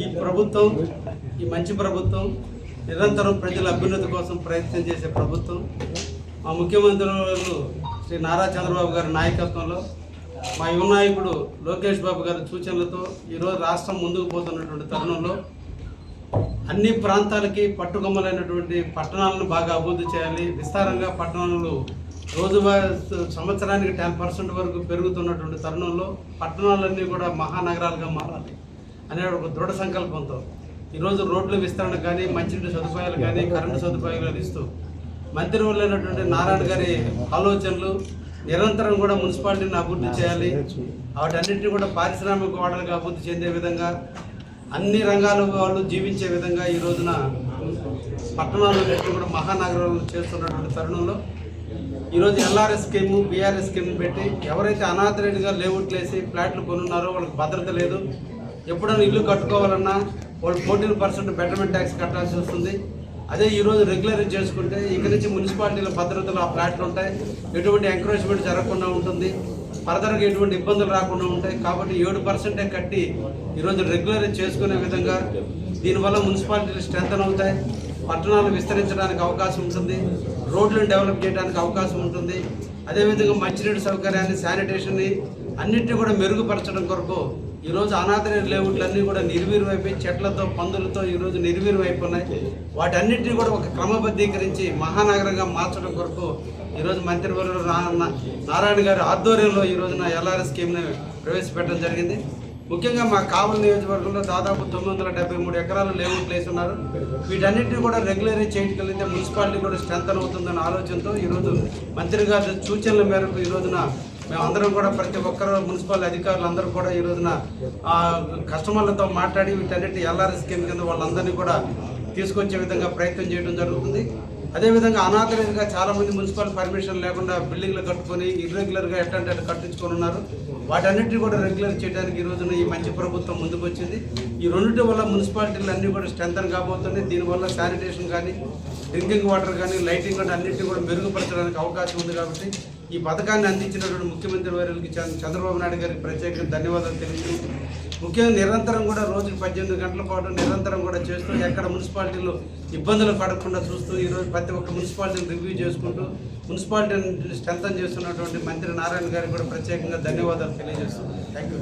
ఈ ప్రభుత్వం ఈ మంచి ప్రభుత్వం నిరంతరం ప్రజల అభ్యున్నతి కోసం ప్రయత్నం చేసే ప్రభుత్వం మా ముఖ్యమంత్రులు శ్రీ నారా చంద్రబాబు గారి నాయకత్వంలో మా యువ నాయకుడు లోకేష్ బాబు గారి సూచనలతో ఈరోజు రాష్ట్రం ముందుకు పోతున్నటువంటి తరుణంలో అన్ని ప్రాంతాలకి పట్టుకొమ్మలైనటువంటి పట్టణాలను బాగా అభివృద్ధి చేయాలి. విస్తారంగా పట్టణాలు రోజువారీ సంవత్సరానికి టెన్ పర్సెంట్ వరకు పెరుగుతున్నటువంటి తరుణంలో పట్టణాలన్నీ కూడా మహానగరాలుగా మారాలి. అనే ఒక దృఢ సంకల్పంతో ఈరోజు రోడ్ల విస్తరణ కానీ మంచినీటి సదుపాయాలు కానీ కరెంటు సదుపాయాలు కానీ ఇస్తూ మంత్రివర్యులైనటువంటి నారాయణ గారి ఆలోచనలు నిరంతరం కూడా మున్సిపాలిటీని అభివృద్ధి చేయాలి. వాటన్నిటిని కూడా పారిశ్రామిక వాడలుగా అభివృద్ధి చెందే విధంగా అన్ని రంగాల వాళ్ళు జీవించే విధంగా ఈ రోజున పట్టణాలన్నింటినీ కూడా మహానగరాలు చేస్తున్నటువంటి తరుణంలో ఈరోజు ఎల్ఆర్ఎస్ స్కీము బీఆర్ఎస్ స్కీమ్ పెట్టి ఎవరైతే అనాథరేట్గా లేఅవుట్లు వేసి ఫ్లాట్లు కొనున్నారో వాళ్ళకి భద్రత లేదు. ఎప్పుడైనా ఇల్లు కట్టుకోవాలన్నా వాళ్ళు ఫోర్టీన్ పర్సెంట్ బెటర్మెంట్ ట్యాక్స్ కట్టాల్సి వస్తుంది. అదే ఈరోజు రెగ్యులర్ చేసుకుంటే ఇక్కడ నుంచి మున్సిపాలిటీల భద్రతలు ఆ ఫ్లాట్లు ఉంటాయి. ఎటువంటి ఎంకరేజ్మెంట్ జరగకుండా ఉంటుంది. ఫర్దర్గా ఎటువంటి ఇబ్బందులు రాకుండా ఉంటాయి. కాబట్టి ఏడు పర్సెంటే కట్టి ఈరోజు రెగ్యులర్ చేసుకునే విధంగా దీనివల్ల మున్సిపాలిటీలు స్ట్రెంథన్ అవుతాయి. పట్టణాలు విస్తరించడానికి అవకాశం ఉంటుంది. రోడ్లను డెవలప్ చేయడానికి అవకాశం ఉంటుంది. అదేవిధంగా మంచినీటి సౌకర్యాన్ని శానిటేషన్ని అన్నింటినీ కూడా మెరుగుపరచడం కొరకు ఈరోజు అనాథ లేవుట్లన్నీ కూడా నిర్వీర్యమైపోయి చెట్లతో పందులతో ఈరోజు నిర్వీర్యమైపోయినాయి. వాటన్నిటిని కూడా ఒక క్రమబద్ధీకరించి మహానగరంగా మార్చడం కొరకు ఈరోజు మంత్రివర్యులు నారాయణ గారి ఆధ్వర్యంలో ఈ రోజున ఎల్ఆర్ఎస్ స్కీమ్ని ప్రవేశపెట్టడం జరిగింది. ముఖ్యంగా మా కావలి నియోజకవర్గంలో దాదాపు తొమ్మిది వందల డెబ్బై మూడు ఎకరాలు లేఅవుట్లు ప్లేస్ ఉన్నారు. వీటన్నిటిని కూడా రెగ్యులరైజ్ చేయగలిగితే మున్సిపాలిటీ కూడా స్ట్రెంతన్ అవుతుందన్న ఆలోచనతో ఈరోజు మంత్రి గారి సూచనల మేరకు ఈ రోజున మేమందరం కూడా ప్రతి ఒక్కరు మున్సిపల్ అధికారులు అందరూ కూడా ఈ రోజున కస్టమర్లతో మాట్లాడి వీటన్నిటి ఎల్ఆర్ఎస్ స్కీమ్ కింద వాళ్ళందరినీ కూడా తీసుకొచ్చే విధంగా ప్రయత్నం చేయడం జరుగుతుంది. అదేవిధంగా అనాథరైజ్గా చాలా మంది మున్సిపల్ పర్మిషన్ లేకుండా బిల్డింగ్లు కట్టుకొని ఇర్రెగ్యులర్గా ఎట్టంటే అట్లా కట్టించుకొని ఉన్నారు. వాటన్నిటిని కూడా రెగ్యులర్ చేయడానికి ఈ రోజున ఈ మంచి ప్రభుత్వం ముందుకు వచ్చింది ఈ రెండింటి వల్ల మున్సిపాలిటీలు అన్నీ కూడా స్ట్రెంథన్ కాబోతున్నాయి. దీనివల్ల శానిటేషన్ కానీ డ్రింకింగ్ వాటర్ కానీ లైటింగ్ కానీ అన్నింటినీ కూడా మెరుగుపరచడానికి అవకాశం ఉంది కాబట్టి ఈ పథకాన్ని అందించినటువంటి ముఖ్యమంత్రి వారికి చంద్రబాబు నాయుడు గారికి ప్రత్యేకంగా ధన్యవాదాలు తెలియజేస్తున్నాను ముఖ్యంగా నిరంతరం కూడా రోజుకి పద్దెనిమిది గంటల పాటు నిరంతరం కూడా చేస్తూ ఎక్కడ మున్సిపాలిటీలో ఇబ్బందులు పడకుండా చూస్తూ ఈరోజు ప్రతి ఒక్క మున్సిపాలిటీని రివ్యూ చేసుకుంటూ మున్సిపాలిటీని స్ట్రెంథన్ చేస్తున్నటువంటి మంత్రి నారాయణ గారికి కూడా ప్రత్యేకంగా ధన్యవాదాలు తెలియజేస్తున్నాను థ్యాంక్ యూ